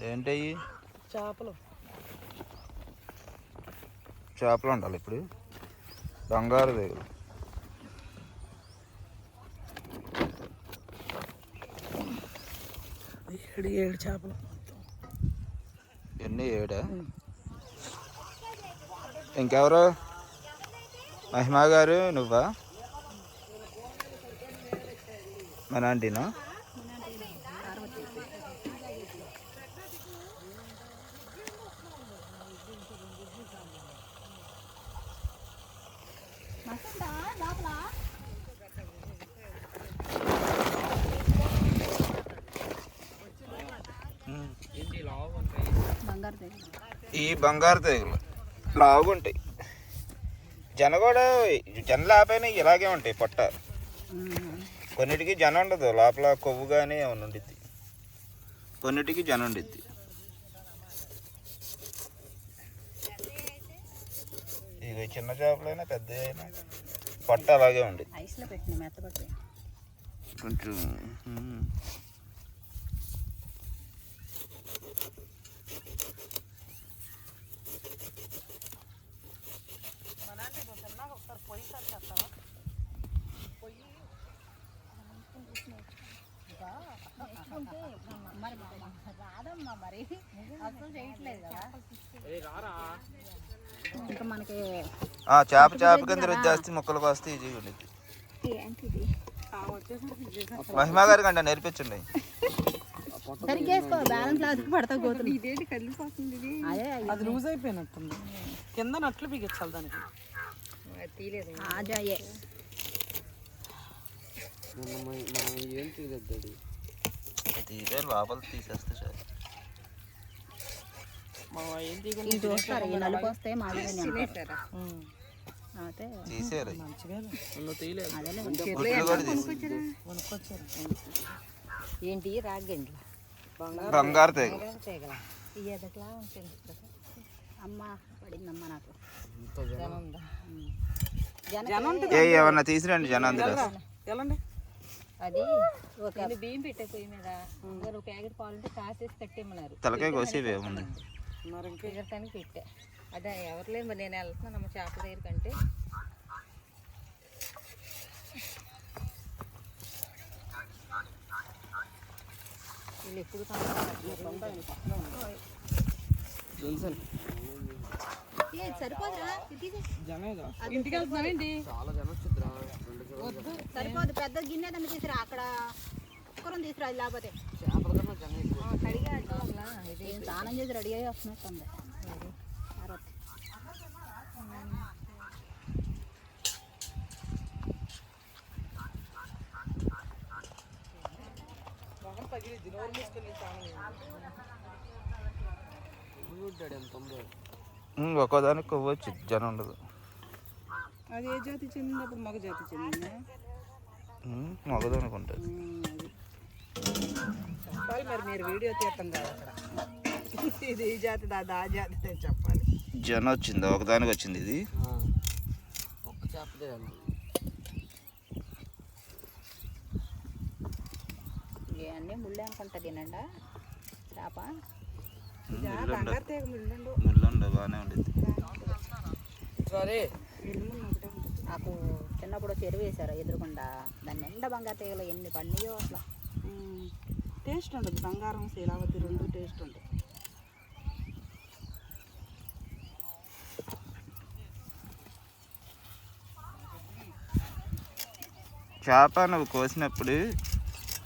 ఏంటయ్యి చేపలు. చేపలు ఉండాలి ఇప్పుడు. బంగారు దగ్గర ఏడు ఏడు చేపలు. ఎన్ని ఏడా? ఇంకెవరు? మహిమా గారు నువ్వా? మన ఆంటీనా? బంగారు తెగులు. లావుగుంటాయి జన కూడా జన లేకపోయినా ఇలాగే ఉంటాయి పొట్ట. కొన్నిటికి జన ఉండదు. లోపల కొవ్వు కానీ ఏమైనా ఉండిద్ది. కొన్నిటికి జన ఉండిద్ది. ఇక చిన్న చేపలైనా పెద్ద అయినా పొట్ట అలాగే ఉండిద్ది. ఐస్లో పెట్టిన మెత్తబట్టి కొంచెం ఉమ్. మరి రాదమ్మా మరి అసలు చేయట్లేదు కదా ఇంకా మనకి ఆ చేప చేప కింద రుచి చేస్తే ముక్కలకు వస్తే ఈజీగా ఉండిద్ది. ఏంటిది? మహిమా గారికి అంటే నేర్పించండి. సరిగ్గా వేసుకో బ్యాలెన్స్ లాగా పడతా పోతుంది. అదే అది. లూజ్ అయిపోయినట్టుంది. కింద నట్లు బిగించాలి దానికి. ఆజాయే మనం ఏం తీసేరు తీయలేదు తీసి కొనుక్కొచ్చారు? ఏంటి రాగండి బంగారు తెగ. అమ్మ పడిందమ్మ నాకు. ఏమన్నా తీసిరండి జనం అందులో. ఎలాండి? అది ఒక బియ్యం పెట్టే పొయ్యి మీద ఒక ప్యాకెట్ పాలు ఉంటే కాసేసి కట్టేమన్నారు తలకాయ కోసేవి ఏముంది? మరి ఇంకా కుదరటానికి పెట్టా. అదే ఎవరు లేదు మరి నేను వెళ్తున్నాను అమ్మ చేపల దగ్గర కంటే ఇంటికి వెళ్తున్నావేంటి సరిపోదు. పెద్ద గిన్నె దాన్ని తీసురా. అక్కడ కుక్కరం తీసురా లేకపోతే. స్నానం చేసి రెడీ అయ్యి వస్తున్నట్టుంది ఒక్కోదానికి కొవ్వు జనం ఉండదు. అది ఏ జాతి చెందినప్పుడు మగ జాతి చెందిందా? మగదానికి ఉంటుంది. చెప్పాలి మరి మీరు వీడియో తీస్తాం కదా అక్కడ. ఇది ఈ జాతి దాది ఆ జాతి చెప్పాలి. జనం వచ్చింది? ఒకదానికి వచ్చింది ఇది. ఒక్క చేపదే ఇవన్నీ ముళ్ళే అనుకుంటా తినండా? చేప నాకు చిన్నప్పుడు చెరువు వేశారు ఎదురుకుండా దాని నిండా బంగారు తీగలు ఎన్ని పండియో అట్లా టేస్ట్ ఉండదు. బంగారం శీలావతి రెండు టేస్ట్ ఉండదు. చేప నువ్వు కోసినప్పుడు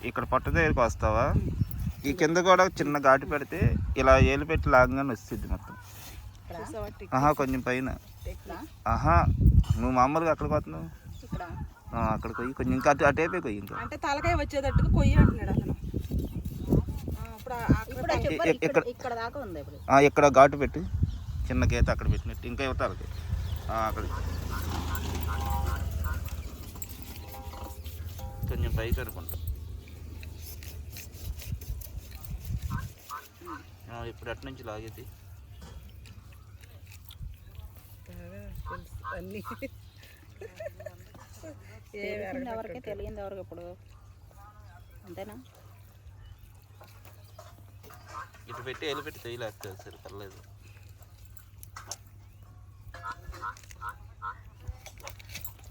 ఇక్కడ పొట్ట దగ్గరికి వస్తావా? ఈ కింద కూడా చిన్న ఘాటు పెడితే ఇలా ఏలు పెట్టి లాగానే వస్తుంది మొత్తం. ఆహా కొంచెం పైన. ఆహా నువ్వు మామూలుగా అక్కడికి వస్తున్నావు ఇక్కడ. ఆ, అక్కడికి పోయి కొంచెం ఇంకా అటు అటేపే కొయ్యి ఇంకా. అంటే తలకాయ వచ్చేటట్టుగా కొయ్యి అంటున్నాడు అతను. ఆ, ఇప్పుడు ఆ- అక్కడ ఇప్పుడు ఆ చెప్పారు ఇక్కడ ఇక్కడ దాకా ఉంది ఇప్పుడు. ఆ, ఇక్కడ ఘాటు పెట్టు. చిన్న గీత అక్కడ పెట్టినట్టు. ఇంకా ఇవ్వటాలకి అక్కడ. కొంచెం పైకి అనుకుంటా. ఇప్పుడు అటు నుంచి లాగేది. తెలిసింది ఎవరికి తెలియంది ఎవరికి ఇప్పుడు? అంతేనా? ఇటు పెట్టి ఏలు పెట్టి చేయలేక సరే పర్లేదు.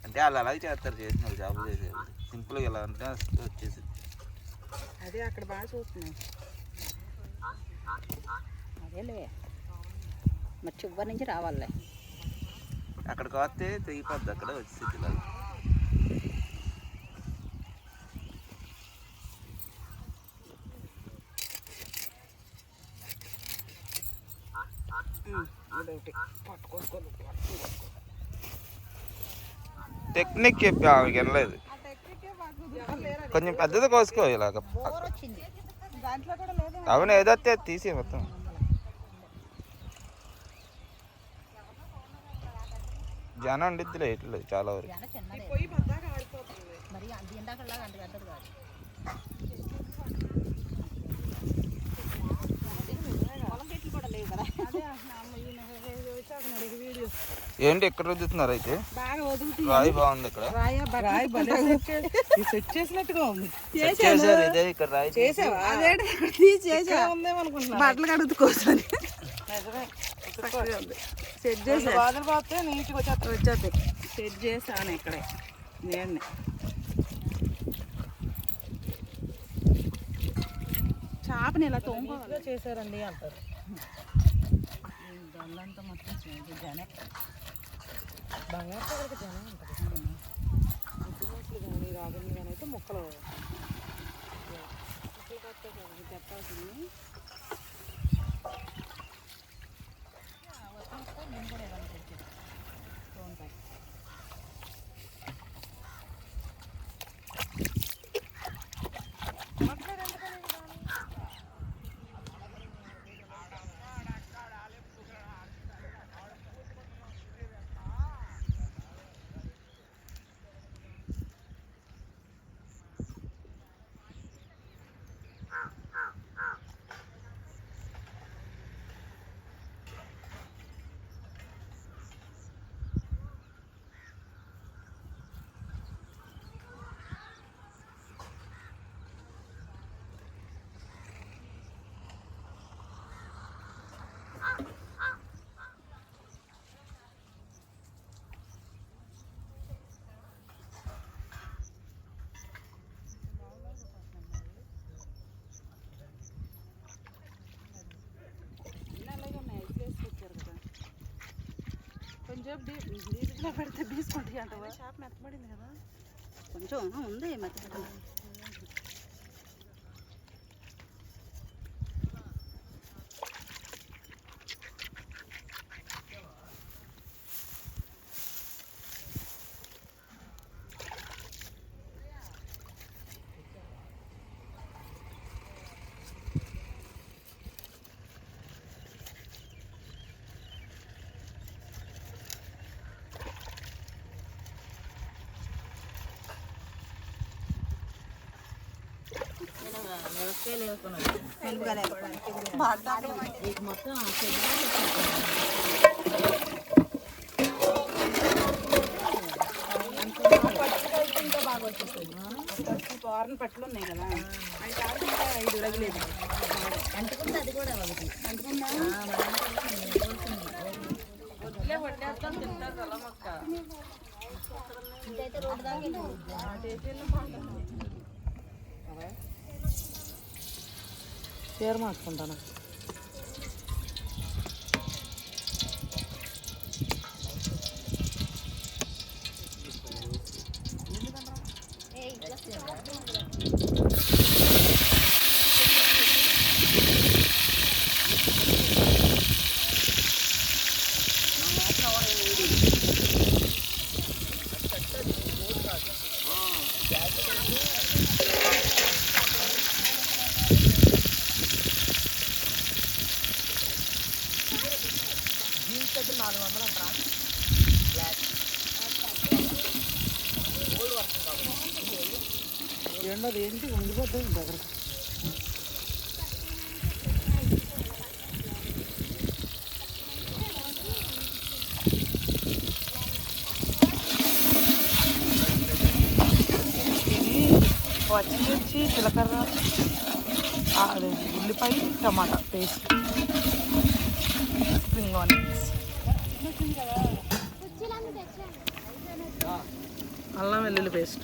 అంటే వాళ్ళు అలాగే చేస్తారు చేసిన వాళ్ళు జాబులు చేసేవాళ్ళు. సింపుల్గా ఎలా అంటే వచ్చేసి అదే అక్కడ బాగా చూస్తున్నాం. అదేలే. మరి చివరి నుంచి రావాలే అక్కడికి వస్తే తెగిపోద్ది అక్కడ వచ్చేసి టెక్నిక్ చెప్పి ఆమెకి వెళ్ళలేదు కొంచెం పెద్దది కోసుకో ఇలాగ. బోర్ వచ్చింది దాంట్లో కూడా లేదు అవును ఏదైతే తీసి మొత్తం. జనం ఉండిద్దిలే ఇట్లా చాలా వరకు. పొలం చెట్లు కూడా లేవు కదా. ఏంటి ఎక్కడ రుద్దుతున్నారు అయితే? రాయి బాగుంది ఇక్కడ. రాయి సెట్ చేసినట్టుగా ఉంది. చేశారు ఇదే ఇక్కడ రాయి చేసావా అదేంటి? చేసా ఉందేమనుకుంటున్నా బట్టలు కడుగుతుకోసని సెట్ చేసా బాధలు పోతే నీట్గా వచ్చేస్తాయి. వచ్చేస్తాయి. సెట్ చేసాను ఇక్కడే. నేను చేపని ఇలా తోముకోవాలి? చేశారండి అంటారు. జల్లంతా మొత్తం జనే బంగారు పగలకి జనం ఉంటుంది. అందుబాటులు కానీ రాబడి కానీ అయితే మొక్కలు మొక్కలు కట్టే చెప్పాల్సింది. అలాగే ఉన్నాయి ఐస్ వేసుకొచ్చారు కదా కొంచెం డీప్లో పెడితే తీసుకుంటాయి అంటవా షాప్ మెత్తబడింది కదా. కొంచెం ఆ, ఉంది మెత్తగా వారం పట్లు ఉన్నాయి కదా అది కాకుండా ఐదు రగలేదు అంటుకుంది అది కూడా ఒకటి ఇంకైతే రోడ్డు దాకా பேரமாக ஆக்குண்டானா ఎండది ఏంటి ఉండిపోతుంది దగ్గర పచ్చిమిర్చి జీలకర్ర అదే ఉల్లిపాయ టమాటా పేస్ట్ స్ప్రింగ్ ఆనియన్స్. అల్లం వెల్లుల్లి పేస్ట్.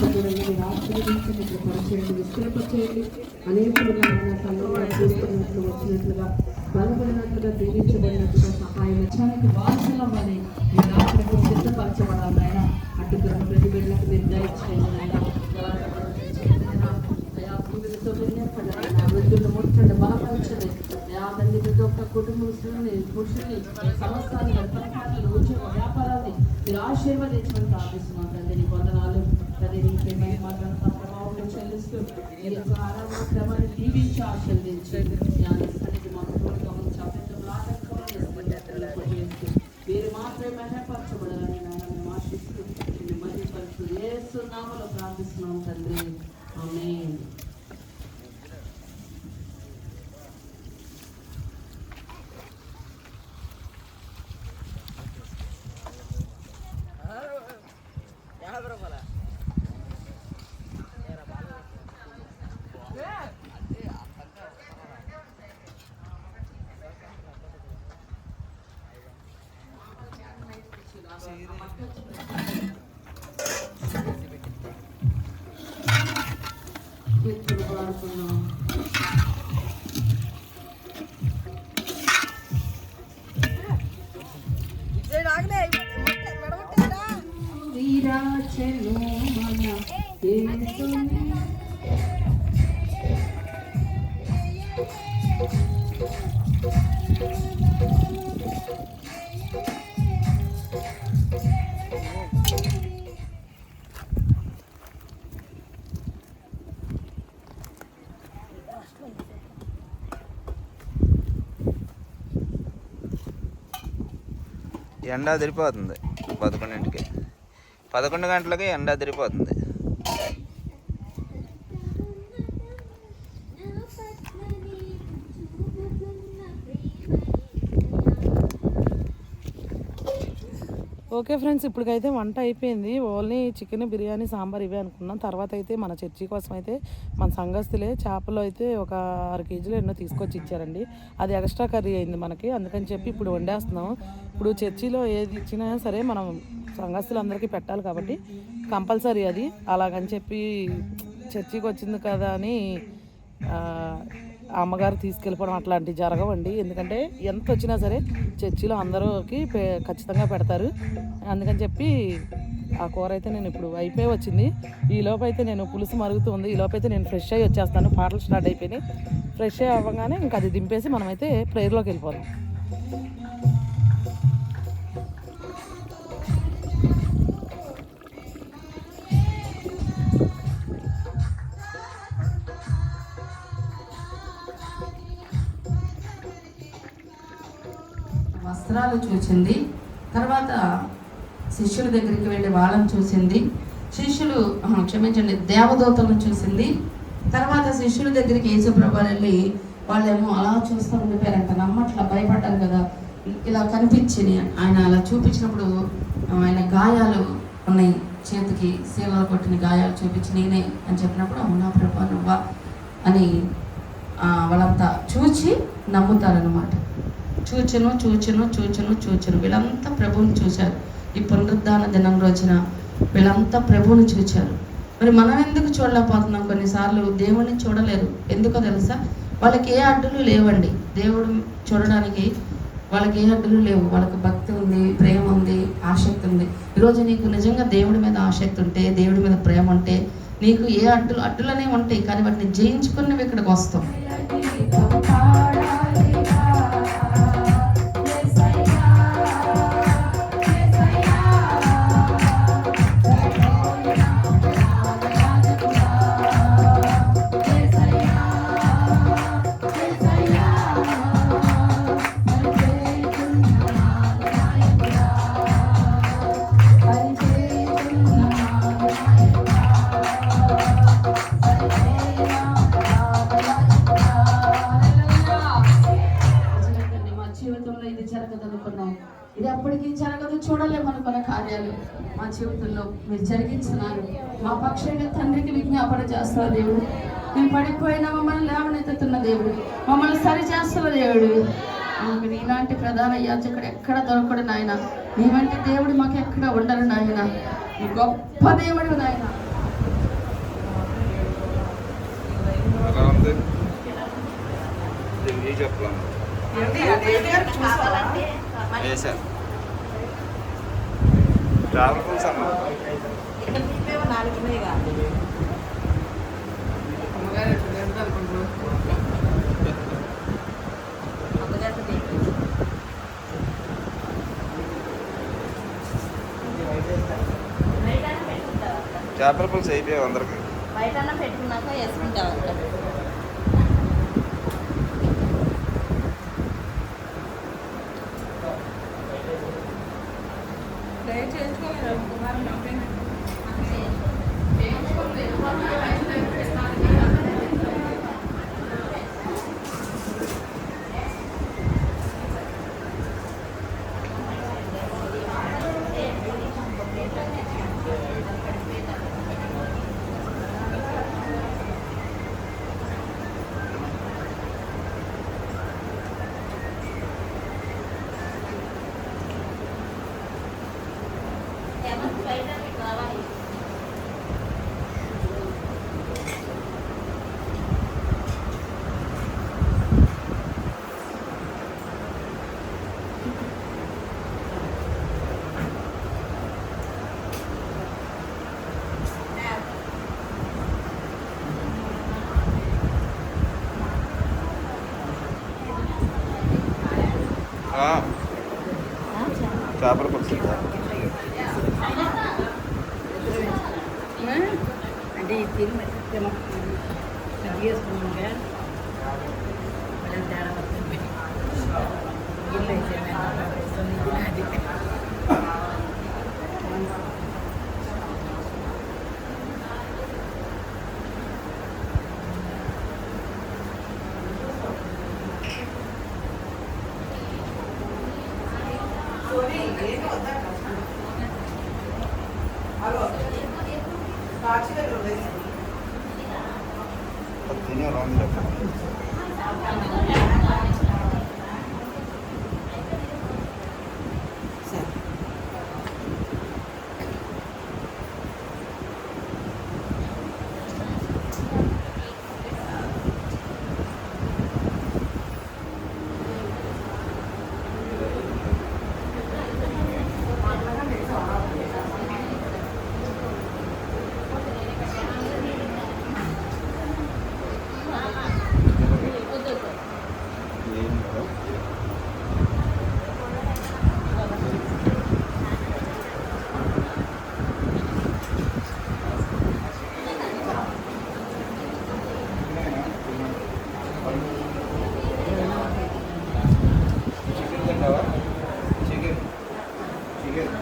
వేసావా మరి ఈ విస్తృపచేయండి అనేకులుగా మన సంఘంలో చూస్తున్నట్లు వచ్చినట్లుగా బలపడినట్లుగా దీవించబడినట్లుగా సహాయం వచ్చానికి వారసులం అని మీ రాత్రికి సిద్ధపరచబడాలి ఆయన అటు ప్రతి బిడ్డలకు మీరు దయచేయండి నాయన వృద్ధులు ముట్టండి బలపరచండి అయా ప్రతి ఒక్క కుటుంబస్తులని పురుషుల్ని సమస్తాన్ని వ్యాపారాన్ని మీరు ఆశీర్వదించమని ప్రార్థిస్తున్నాం తండ్రి. వందనాలు తండ్రి నీకే ప్రభావం చెల్లిస్తూ ఈ యొక్క ఆరాధన క్రమాన్ని దీవించి ఆశీర్వదించి జ్ఞాన సన్నిధి మాకు తోడుగా ఉంచి మీరు మాత్రమే మహిమపరచబడాలని నాయన మేము ఆశిస్తూ మేము మహిమపరుస్తూ ప్రార్థిస్తున్నాం తండ్రి ఆమె 嗯。ఎండ అదిరిపోతుంది పదకొండింటికి. పదకొండు గంటలకి ఎండ అదిరిపోతుంది ఓకే ఫ్రెండ్స్ ఇప్పటికైతే వంట అయిపోయింది. ఓన్లీ చికెన్ బిర్యానీ సాంబార్ ఇవే అనుకున్నాం. తర్వాత అయితే మన చర్చి కోసం అయితే మన సంఘస్థులే చేపలు అయితే ఒక ఆరు కేజీలు ఎన్నో తీసుకొచ్చి ఇచ్చారండి. అది ఎక్స్ట్రా కర్రీ అయింది మనకి. అందుకని చెప్పి ఇప్పుడు వండేస్తున్నాం. ఇప్పుడు చర్చిలో ఏది ఇచ్చినా సరే మనం సంఘస్థులందరికీ పెట్టాలి కాబట్టి కంపల్సరీ అది. అలాగని చెప్పి చర్చికి వచ్చింది కదా అని అమ్మగారు తీసుకెళ్ళిపోవడం అట్లాంటివి జరగవండి. ఎందుకంటే ఎంత వచ్చినా సరే చర్చిలో అందరికి ఖచ్చితంగా పెడతారు. అందుకని చెప్పి ఆ కూర అయితే నేను ఇప్పుడు అయిపోయి వచ్చింది. ఈ లోపైతే నేను పులుసు మరుగుతుంది. ఈ లోపైతే అయితే నేను ఫ్రెష్ అయ్యి వచ్చేస్తాను. పాటలు స్టార్ట్ అయిపోయినాయి. ఫ్రెష్ అయ్యి అవ్వగానే ఇంకా అది దింపేసి మనమైతే ప్రేయర్లోకి వెళ్ళిపోదాం. వస్త్రాలు చూసింది. తర్వాత శిష్యుల దగ్గరికి వెళ్ళి వాళ్ళని చూసింది. శిష్యులు క్షమించండి దేవదూతలను చూసింది. తర్వాత శిష్యుల దగ్గరికి యేసుప్రభు వెళ్ళి వాళ్ళేమో అలా చూస్తూ ఉండిపోయారంట. నమ్మట్లా భయపడ్డారు కదా. ఇలా కనిపించింది. ఆయన అలా చూపించినప్పుడు ఆయన గాయాలు ఉన్నాయి. చేతికి శీలలు కొట్టిన గాయాలు చూపించి నేనే అని చెప్పినప్పుడు అవునా ప్రభా నువ్వా అని వాళ్ళంతా చూచి నమ్ముతారనమాట చూచును చూచును చూచును చూచును. వీళ్ళంతా ప్రభువుని చూశారు. ఈ పునరుద్ధాన దినం రోజున వీళ్ళంతా ప్రభువుని చూచారు. మరి మనం ఎందుకు చూడలేకపోతున్నాం? కొన్నిసార్లు దేవుణ్ణి చూడలేరు ఎందుకో తెలుసా? వాళ్ళకి ఏ అడ్డులు లేవండి. దేవుడు చూడడానికి వాళ్ళకి ఏ అడ్డులు లేవు. వాళ్ళకి భక్తి ఉంది ప్రేమ ఉంది ఆసక్తి ఉంది. ఈరోజు నీకు నిజంగా దేవుడి మీద ఆసక్తి ఉంటే దేవుడి మీద ప్రేమ ఉంటే నీకు ఏ అడ్డులు అడ్డులనే ఉంటాయి. కానీ వాటిని జయించుకుని నువ్వు ఇక్కడికి వస్తాం ఎప్పటికీ జరగదు చూడలేము అనుకున్న కార్యాలు. మా జీవితంలో మీరు జరిగించున్నారు మా పక్షంగా తండ్రికి విజ్ఞాపన చేస్తున్న దేవుడు. మేము పడిపోయిన మమ్మల్ని లేవనెత్తుతున్న దేవుడు. మమ్మల్ని సరి చేస్తున్న దేవుడు. మాకు ఇలాంటి ప్రధాన యాచకుడు ఎక్కడ దొరకడు నాయన. నీవంటి దేవుడు మాకు ఎక్కడ ఉండరు నాయన. గొప్ప దేవుడు నాయన. చెప్పాను ట్రావెల్ చేపల పులుసు అయిపోయావు అందరికి. బయట పెట్టుకున్నాక వేసుకుంటావు ఆ. చేపల పులుసు అంటే ఈ తిరుమల అది చేసుకున్నాక తేడా వస్తుంది ఇల్లు అయితే ఇది తినే రాంగ్ చికెన్ తింటావా చికెన్ చికెన్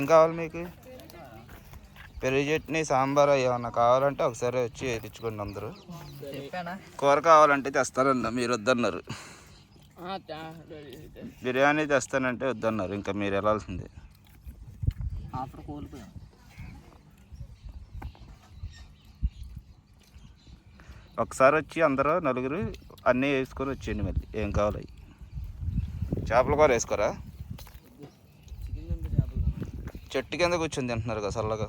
ఏం కావాలి మీకు? పెరుగు చట్నీ సాంబార్ ఏమన్నా కావాలంటే ఒకసారి వచ్చి తెచ్చుకోండి అందరూ. కూర కావాలంటే తెస్తారన్న మీరు వద్దన్నారు. బిర్యానీ తెస్తానంటే వద్దన్నారు ఇంకా మీరు వెళ్ళాల్సిందే. ఒకసారి వచ్చి అందరూ నలుగురు అన్నీ వేసుకొని వచ్చేయండి మళ్ళీ ఏం కావాలి. చేపల కూర వేసుకోరా? చెట్టు కింద కూర్చొని తింటున్నారు కదా చల్లగా.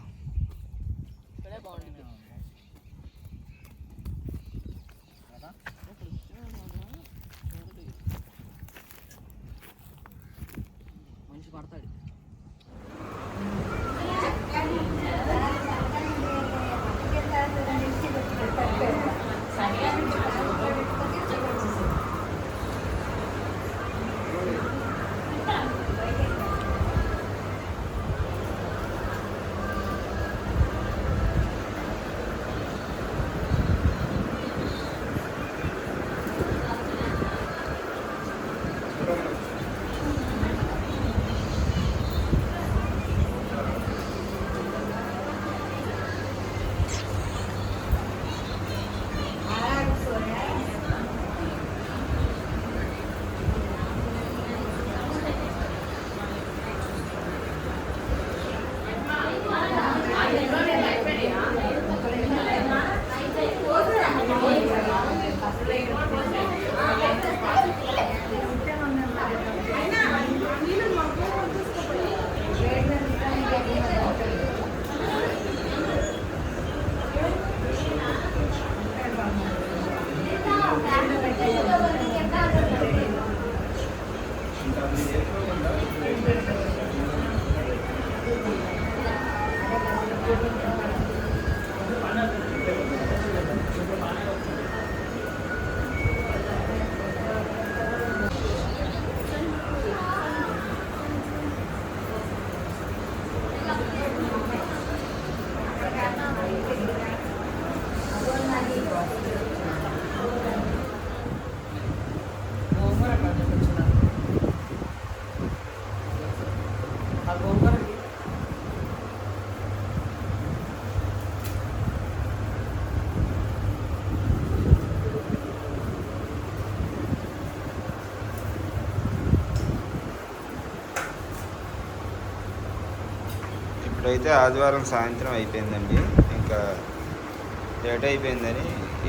ఇప్పుడైతే ఆదివారం సాయంత్రం అయిపోయిందండి. ఇంకా లేట్ అయిపోయిందని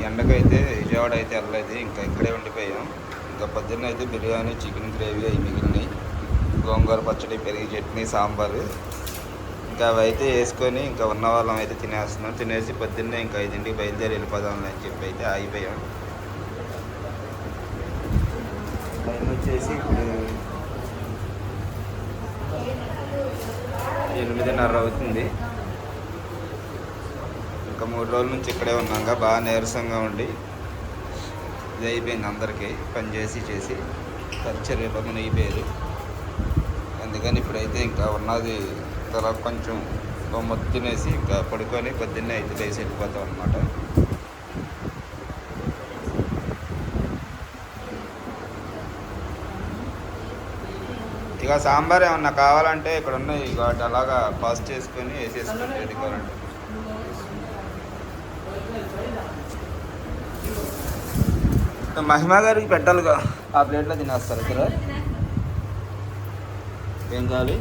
ఎండకైతే విజయవాడ అయితే వెళ్ళలేదు. ఇంకా ఇక్కడే ఉండిపోయాం. ఇంకా పొద్దున్న అయితే బిర్యానీ చికెన్ గ్రేవీ అవి మిగిలినాయి. గోంగూర పచ్చడి పెరిగి చట్నీ సాంబారు. ఇంకా అవి అయితే వేసుకొని ఇంకా ఉన్న వాళ్ళం అయితే తినేస్తున్నాం. తినేసి పొద్దున్నే ఇంకా ఐదింటికి బయలుదేరి వెళ్ళిపోదాం అని చెప్పి అయితే ఆగిపోయాం. టైం వచ్చేసి ఇప్పుడు ఎనిమిదిన్నర అవుతుంది. ఇంకా మూడు రోజుల నుంచి ఇక్కడే ఉన్నాక బాగా నీరసంగా ఉండి ఇది అయిపోయింది అందరికీ. పని చేసి చేసి పరిచర్యలో మునిగిపోయేది. అందుకని ఇప్పుడైతే ఇంకా ఉన్నది అలా కొంచెం ఓ మొత్తం ఇంకా పడుకొని పొద్దున్నే అయితే వేసి వెళ్ళిపోతాం అనమాట ఇక సాంబార్ ఏమన్నా కావాలంటే ఇక్కడ ఉన్నాయి ఇక వాటి అలాగా పాస్ చేసుకొని వేసేసుకుంటే ఇది కావాలంటే. మహిమా గారికి పెట్టాలిగా. ఆ ప్లేట్లో తినేస్తారు ఇక్కడ ఏం కావాలి?